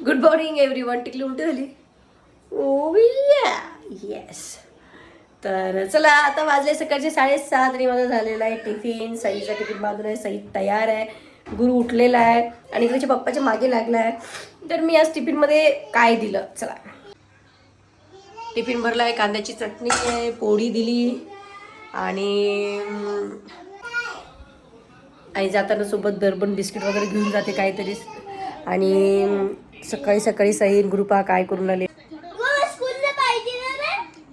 Good morning every one टिकली उलटी झाली? Oh, ओ येस तर चला आता वाजले सकाळचे साडेसात आणि माझा झालेला आहे टिफिन. सईचा टिफिन बांधून आहे सई तयार आहे. गुरु उठलेला आहे आणि त्याच्या पप्पाच्या मागे लागला आहे. तर मी आज टिफिनमध्ये काय दिलं? चला. टिफिन भरला आहे कांद्याची चटणी आहे पोळी दिली आणि आणि जाताना सोबत दर्बन बिस्किट वगैरे घेऊन जाते काहीतरी. आणि सकाळी सकाळी सही ग्रुपा काय करून आले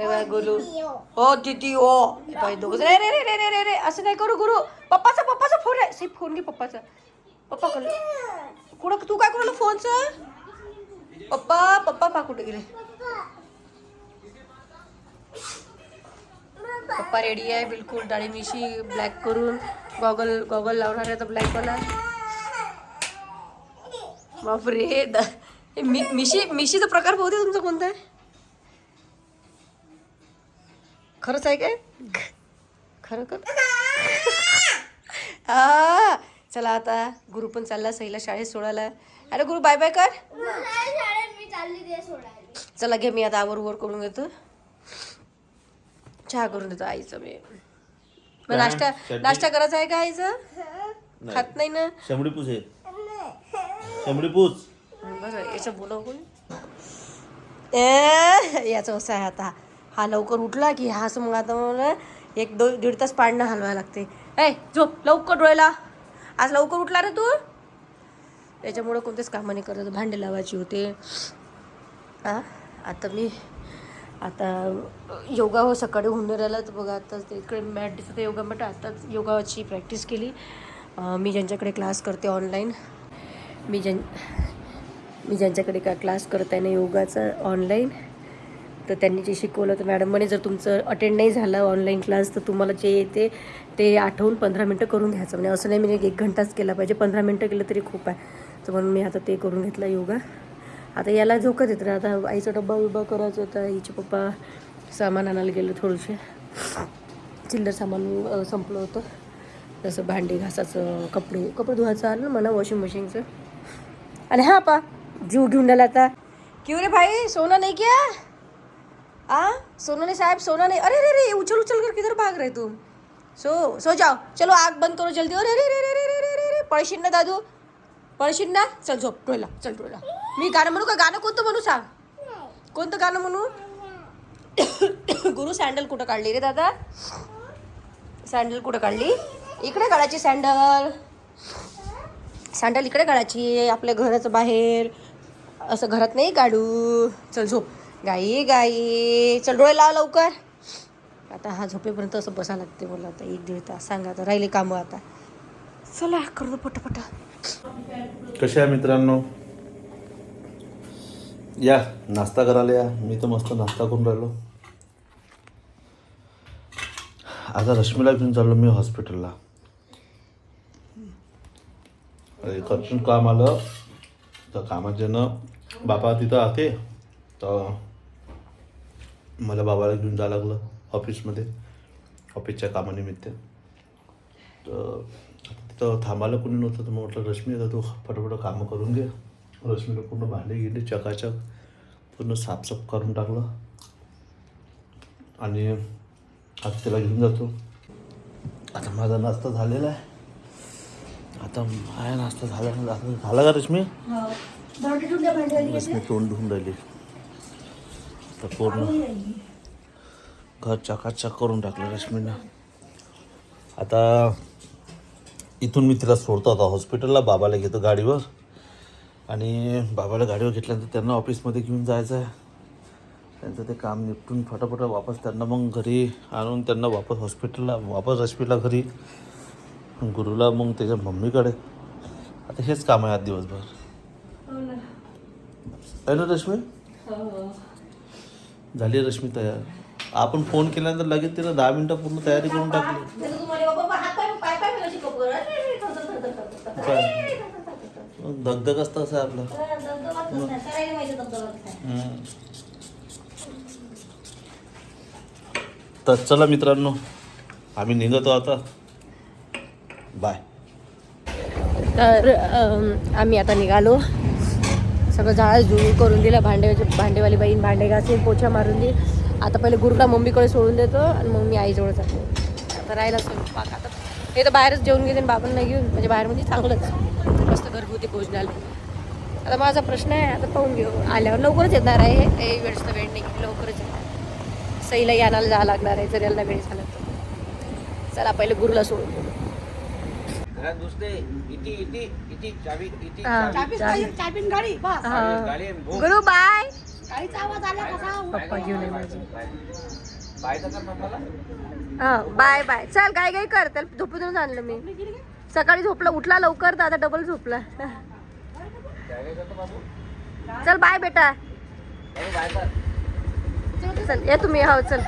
हे गुरु. हो. तिथे ओ हे. बघ, दोघं. रे रे रे रे रे रे असं नाही करू गुरु. पप्पाचा पप्पाचा फोन आहे. साहेब फोन घे पप्पाचा. पप्पा कर. कुठं तू काय करू फोनचं पप्पा पप्पा पा कुठे गेले? पप्पा. रेडी आहे बिलकुल. डाळी मिशी ब्लॅक करून. गॉगल गॉगल लावणार आहे तर ब्लॅक वाला. बापरे द- मि मिशी मिशीचा प्रकार बहुते तुमचा कोणता आहे. खरंच आहे काय? खरं कर हा चला आता गुरु पण चालला सईला शाळेत सोडायला. अरे गुरु बाय बाय कर. चला घे मी आता आवर उवर करून घेतो. चहा करून देतो आईचं मी. मग नाश्ता नाश्ता करायचा आहे का आईचं? खात नाही ना? शंभरी पूस पूस. बरं याचं बोलावं कोणी? ए, याचं असं आहे आता. हा लवकर उठला की हा असं मग आता मला एक दो दीड तास पाडणं हलवायला लागते. ए झोप लवकर डोळ्याला. आज लवकर उठला रे तू? त्याच्यामुळं कोणतेच कामं नाही करत. भांडे लावायची होते. हा आता मी आता योगा हो सकाळी होऊन नाही राहिला. तर बघा आता ते इकडे मॅट दिसत आहे योगा मॅट. आताच योगाची प्रॅक्टिस केली. मी ज्यांच्याकडे क्लास करते ऑनलाईन मी ज्यां मी ज्यांच्याकडे का क्लास करत आहे ना योगाचा ऑनलाईन तर त्यांनी जे शिकवलं तर मॅडम म्हणे जर तुमचं अटेंड नाही झालं ऑनलाईन क्लास तर तुम्हाला जे येते ते आठवून पंधरा मिनटं करून घ्यायचं. म्हणजे असं नाही म्हणजे एक घंटाच केला पाहिजे पंधरा मिनटं केलं तरी खूप आहे. तर म्हणून मी आता ते करून घेतलं योगा. आता याला झोकत येत आता आईचा डब्बा उबा करायचा होता आईचे पप्पा सामान आणायला गेलं थोडेसे. चिल्लर सामान संपलं होतं. जसं भांडी घासाचं कपडे कपडे धुवायचं आलं ना म्हणा वॉशिंग मशीनचं आणि हा पा जीव घेऊन आला आता क्यू रे भाई? सोनं नाही क्या? आ? सोनं ने साहेब सोनं नाही। अरे रे रे उचल उचल कर किधर भाग रे तू सो सो जाओ। चलो आग बंद करो जल्दी। अरे रे रे रे रे रे रे रे रे पळशील ना दादू। पळशील ना चल झोप टोयला चल टोयला मी गाणं म्हणू का? गाणं कोणतं म्हणू सांग? कोणतं गाणं म्हणू? गुरु सँडल कुठं काढली रे दादा? सँडल कुठं काढली? इकडे काढायची सँडल सँडल इकडे काढायची आपल्या घराचं बाहेर. असं घरात नाही काढू. चल झोप. गाई गाई. चल डोळे लाव लवकर. आता हा झोपेपर्यंत असं बसा लागते मला आता एक दीड तास. सांगा आता राहिले कामं आता. चला करतो पटापटा. कशा आहे मित्रांनो? या नाश्ता करायला या. मी तर मस्त नाश्ता करून राहिलो. आता रश्मीला घेऊन चाललो मी हॉस्पिटलला एक काम आलं तर कामाच्यानं बाबा तिथं आहे तर मला बाबाला घेऊन जावं लागलं ऑफिसमध्ये ऑफिसच्या कामानिमित्त. तर तिथं थांबायला कोणी नव्हतं तर मग म्हटलं रश्मी आता तू फटाफट कामं करून घे. रश्मीला पूर्ण भांडे गेले चकाचक पूर्ण साफसाफ करून टाकलं. आणि आता त्याला घेऊन जातो. आता माझा नाश्ता झालेला आहे. आता माझा नाश्ता झाला झाला का रश्मी? रश्मी तोंड धुवून राहिली. तर पूर्ण घर चकाचक करून टाकलं रश्मीनं. आता इथून मी तिला सोडतो आता हॉस्पिटलला बाबाला घेतो गाडीवर. आणि बाबाला गाडीवर घेतल्यानंतर त्यांना ऑफिसमध्ये घेऊन जायचं आहे त्यांचं ते काम निपटून फटाफट वापस त्यांना मग घरी आणून त्यांना वापस हॉस्पिटलला वापस रश्मीला घरी. गुरुला मग त्याच्या मम्मीकडे. आता हेच काम आहे आज दिवसभर. आहे ना रश्मी? झाली रश्मी तयार. आपण फोन केल्यानंतर लगेच तिला दहा मिनटं पूर्ण तयारी करून टाकली. धगधग असतं असं आपलं. तर चला मित्रांनो आम्ही निघतो आता. बाय. तर आम्ही आता निघालो. सगळं झाड जुळून करून दिलं. भांडे भांडेवाली बाईन भांडे घासून पोछा मारून दे आता पहिले गुरुला मम्मीकडे सोडून देतो आणि मग मी आईजवळ जाते. आता राहिला स्वयंपाक. आता हे तर बाहेरच जेवून घेते बाबांना बाबांना घेऊन. म्हणजे बाहेर म्हणजे चांगलंच. मस्त घरगुती भोजनाला. आता माझा प्रश्न आहे आता पाहून घेऊ. आल्यावर लवकरच येणार आहे. काही वेळच तर वेळ नाही. लवकरच येणार. सईला यानाला जावं लागणार आहे जर याला वेळ झाला तर. चला पहिले गुरुला सोडून देऊ. घरात चावी हा. चावी. चावी. चायपीन गाडी बस. हा. गाडी आणि भोग. गुरु बाय. गाडीचा आवाज आला कसा? पप्पा घेऊन ये माझी बाय. तर कर मम्माला हा बाय बाय. चल काय काय कर. त्याला झोपूनच आणलं मी. सकाळी झोपला उठला लवकर तर आता डबल झोपला. काय काय करतो बाबू. चल बाय बेटा. अरे बाय कर चल या तुम्ही हो चल.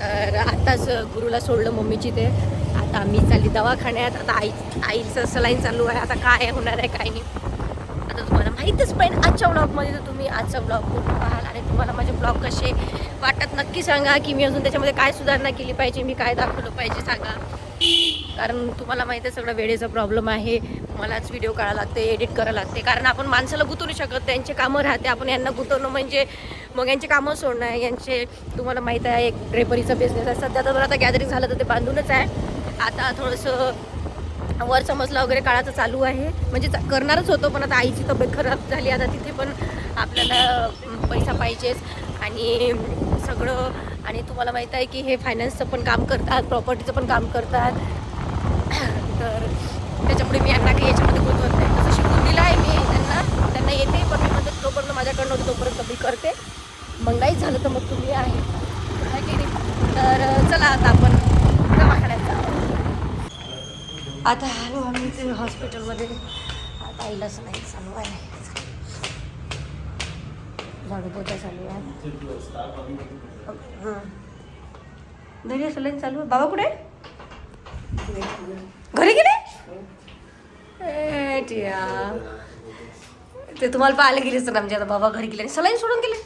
तर आताच गुरुला सोडलं मम्मीची ते. आता मी चालली दवाखान्यात. आता आई आईचं सलाईन चालू आहे. आता काय होणार आहे काय नाही. आता तुम्हाला माहीतच पाहिजे आजच्या ब्लॉगमध्ये तर तुम्ही आजचा ब्लॉग पूर्ण पाहाल आणि तुम्हाला माझे ब्लॉग कसे वाटत नक्की सांगा. की मी अजून त्याच्यामध्ये काय सुधारणा केली पाहिजे मी काय दाखवलं पाहिजे सांगा. कारण तुम्हाला माहीत आहे सगळं वेळेचा प्रॉब्लेम आहे. मलाच व्हिडिओ काढायला लागते एडिट करायला लागते. कारण आपण माणसाला गुंतवू शकत. त्यांचे कामं राहते. आपण यांना गुंतवणं म्हणजे मग यांचे कामं सोडणं. आहे यांचे तुम्हाला माहीत आहे एक ड्रेपरीचा बिझनेस आहे. सध्या तर आता गॅदरिंग झालं तर ते बांधूनच आहे. आता थोडंसं वर समजला वगैरे काळाचं चालू आहे. म्हणजे करणारच होतो पण आता आईची तब्येत खराब झाली. आता तिथे पण आपल्याला पैसा पाहिजेच. आणि सगळं आणि तुम्हाला माहीत आहे की हे फायनान्सचं पण काम करतात प्रॉपर्टीचं पण काम करतात. तर त्याच्यामुळे मी यांना काही याच्यामध्ये गुंतवत नाही. तसं शिकून दिलं आहे मी त्यांना. त्यांना येते पण मी म्हणतो जोपर्यंत माझ्याकडनं होतं तोपर्यंत मी करते. मग नाही झालं तर मग तुम्ही आहे की नाही? तर चला आता आपण दवाखान्यात जाऊ आता आलो आम्ही ते हॉस्पिटलमध्ये. आता आईलाच नाही चालू आहे. झाडूपोचा चालू आहे. हां. घरी सलाईन चालू आहे. बाबा कुठे घरी गेले? ए टिया. ते तुम्हाला पाहायला गेले असतं ना म्हणजे आता. बाबा घरी गेले. आणि सलाईन सोडून गेले.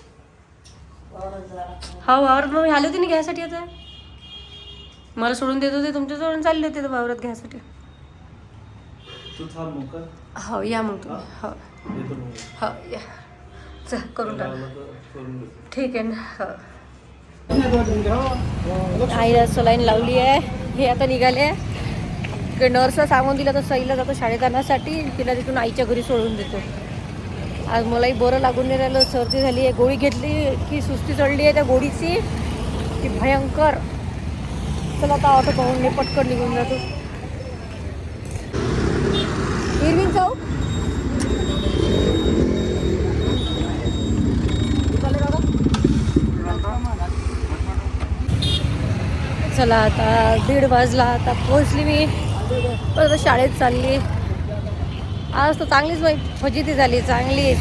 हो वावरात मग आले होते ना घ्यायसाठी आता. मला सोडून देत होते तुमच्या सोडून चालले होते तर वावरात घ्यायसाठी. तू थांब मग का? हो या मग तुम्ही. हो? येतो मग. हो या. चल करून टाक. करून. ठीक आहे ना हो. आईला सलाईन लावली आहे. हे आता निघाले. इकडे नर्सला सांगून दिलं तर सईला जातो शाळेत आणण्यासाठी तिला तिथून आईच्या घरी सोडून देतो. आज मलाही बरं लागून नाही राहिलं. सर्दी झाली आहे. गोळी घेतली की सुस्ती चढली आहे त्या गोळीची. की भयंकर. चला आता ऑटो पाहून मी पटकन निघून जातो इरविन चौक चला आता दीड वाजला आता पोहोचली मी. परत शाळेत चालली. आज तर चांगलीच बाई फजिती झाली चांगलीच.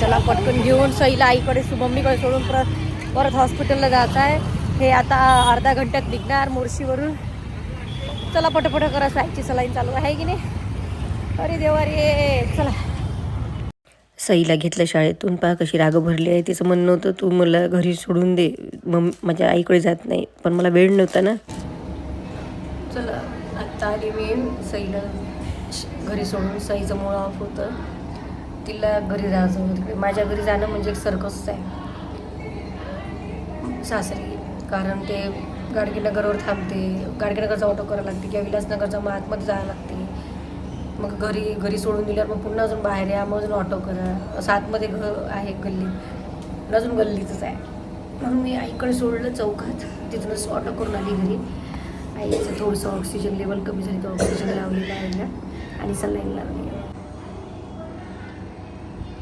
चला पटकन घेऊन सईला आईकडे मम्मीकडे सोडून परत परत हॉस्पिटलला जात आहे हे आता अर्धा घंट्यात निघणार मोर्शीवरून चला पटपट करा साईची सलाईन चालू आहे की नाही? अरे देवा रे चला. सईला घेतलं शाळेतून पहा कशी राग भरली आहे. तिचं म्हणणं होतं तू मला घरी सोडून दे. मग माझ्या आईकडे जात नाही. पण मला वेळ नव्हता ना. चला आत्ता आली मी सईला श- घरी सोडून. सईचं मूळ ऑफ होतं. तिला घरी जायचं होतं तिकडे. माझ्या घरी जाणं म्हणजे एक सर्कसच आहे. सासरी कारण ते गाडगेनगरवर थांबते. गाडगेनगरचा ऑटो करायला लागते किंवा विलासनगरचा मग आतमध्ये जायला लागते. मग घरी घरी सोडून दिल्यावर मग पुन्हा अजून बाहेर या मग अजून ऑटो करा. असं आतमध्ये घर आहे गल्ली. अजून गल्लीतच आहे. म्हणून मी आईकडे सोडलं चौकात. तिथूनच ऑटो करून आली घरी. आईचं थोडंसं ऑक्सिजन लेवल कमी झाली तर ऑक्सिजन लावलेलं आहे आणि सलाईन लावली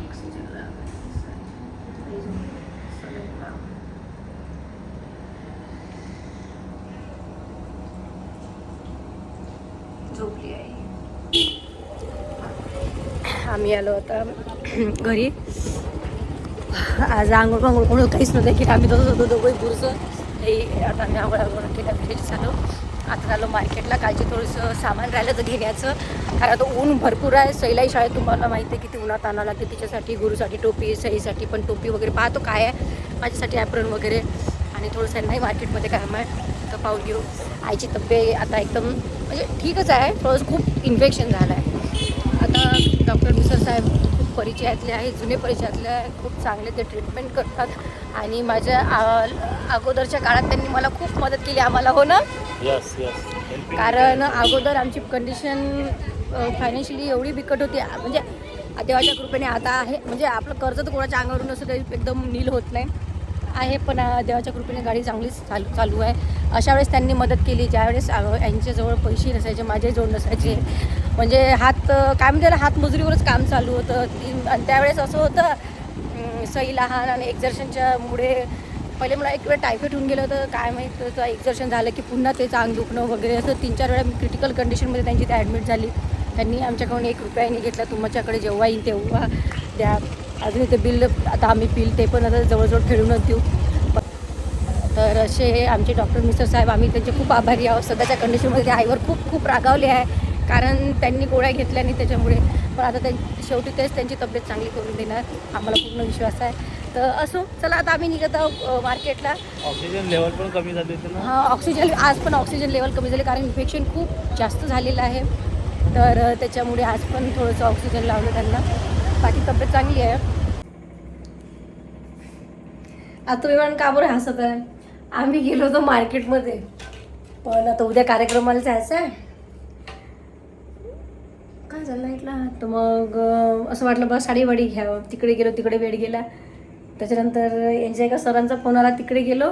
ऑक्सिजन लावलं. सलाईन लावलं. झोपली आहे आम्ही आलो आता घरी. आज आंघोळ पांघोळ कोण काहीच नव्हतं की आम्ही दोघं होतो दोघंही पुरसं ते आता आम्ही आंघोळ आंघोळ केल्या फ्रेश झालो. आता झालो मार्केटला कालचे थोडंसं सामान राहिलं तर घेण्याचं. कारण आता ऊन भरपूर आहे सैलाई शाळेत तुम्हाला माहिती आहे किती उन्हात आणावं लागते तिच्यासाठी गुरुसाठी टोपी सईसाठी पण टोपी वगैरे पाहतो काय आहे माझ्यासाठी ॲप्रन वगैरे. आणि थोडंसं नाही मार्केटमध्ये काम आहे. तर पाहून घेऊ आईची तब्येत आता एकदम म्हणजे ठीकच आहे. थोडंसं खूप इन्फेक्शन झालं आहे परिचयातले आहे जुने परिचयातले आहे खूप चांगले ते ट्रीटमेंट करतात. आणि माझ्या अगोदरच्या काळात त्यांनी मला खूप मदत केली आम्हाला हो ना? यस यस कारण अगोदर आमची कंडिशन फायनान्शियली एवढी बिकट होती. म्हणजे देवाच्या कृपेने आता आहे. म्हणजे आपलं कर्ज तर कोणाच्या अंगावरून असं काही एकदम नील होत नाही. आहे पण देवाच्या कृपेने गाडी चांगलीच चालू चालू आहे. अशा वेळेस त्यांनी मदत केली ज्यावेळेस यांच्याजवळ पैसे नसायचे माझे जोड नसायचे. म्हणजे हात काय म्हणते ना हात मजुरीवरच काम चालू होतं. आणि त्यावेळेस असं होतं सई लहान आणि एक्झर्शनच्यामुळे पहिले मला एक वेळ टायफॉईड होऊन गेलं होतं. काय माहीत तर एक्झर्शन झालं की पुन्हा तेच अंग दुखणं वगैरे असं तीन चार वेळा मी क्रिटिकल कंडिशनमध्ये त्यांची ते ॲडमिट झाली. त्यांनी आमच्याकडून एक रुपयाने घेतला तुमच्याकडे जेव्हा येईल तेव्हा द्या. अजून ते बिल आता आम्ही बिल ते पण आता जवळजवळ खेळूनच देऊ. तर असे आमचे डॉक्टर मिस्टर साहेब आम्ही त्यांचे खूप आभारी आहोत. सध्याच्या कंडिशनमध्ये ते आईवर खूप खूप रागावले आहे. कारण त्यांनी गोळ्या घेतल्या नाही त्याच्यामुळे पण आता त्यां शेवटी तेच त्यांची तब्येत चांगली करून देणार आम्हाला पूर्ण विश्वास आहे. तर असो चला आता आम्ही निघत आहोत मार्केटला ऑक्सिजन लेवल पण कमी झाली होती ना? हा ऑक्सिजन आज पण ऑक्सिजन लेवल कमी झाले कारण इन्फेक्शन खूप जास्त झालेलं आहे. तर त्याच्यामुळे आज पण थोडंसं ऑक्सिजन लावलं त्यांना. बाकी तब्येत चांगली आहे. आता तुम्ही म्हणून का बरं हसत आहे? आम्ही गेलो होतो मार्केटमध्ये. पण आता उद्या कार्यक्रमाला जायचं आहे. काय झालं ऐकला तर मग असं वाटलं बस साडीवाडी घ्यावं तिकडे गेलो तिकडे वेळ गेला. त्याच्यानंतर यांच्या एका सरांचा फोन आला तिकडे गेलो.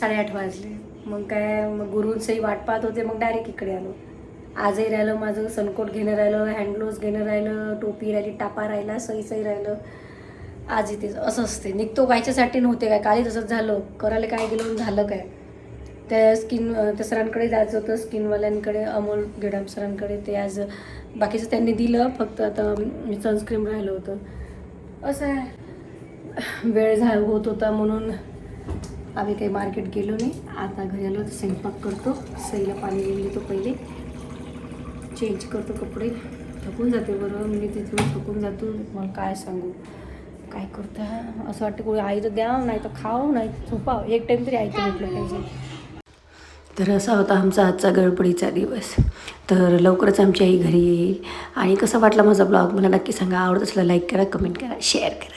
साडेआठ वाजले. मग काय मग गुरुंचंही वाट पाहत होते मग डायरेक्ट इकडे आलो. आजही राहिलं माझं सनकोट घेणं राहिलं हँडग्लोव्ज घेणं राहिलं टोपी राहिली टापा राहिला सई सई राहिलं. आज इथे असं असते. निघतो व्हायच्यासाठी नव्हते काय? काली तसंच झालं. करायला काय गेलो झालं काय? त्या स्किन त्या सरांकडे जायचं होतं स्किनवाल्यांकडे अमोल गेडाम सरांकडे. ते आज बाकीचं त्यांनी दिलं फक्त आता सनस्क्रीम राहिलं होतं. असं आहे. वेळ झा होत होता म्हणून आम्ही काही मार्केट गेलो नाही. आता घरी आलो तर स्वयंपाक करतो. सईला पाणी घेऊन देतो पहिले. चेंज करतो कपडे. थकून जाते बरं. मी तिथून थकून जातो. मला काय सांगू? काय करता असं वाटतं कोणी आई तर द्या नाही तर खाव नाही तर झोपाव. एक टाईम तरी आईचं म्हटलं पाहिजे. तर असा होता आमचा आजचा गडबडीचा दिवस. तर लवकरच आमची आई घरी येईल. आणि कसा वाटला माझा ब्लॉग मला नक्की सांगा. आवडत असला लाईक करा कमेंट करा शेअर करा.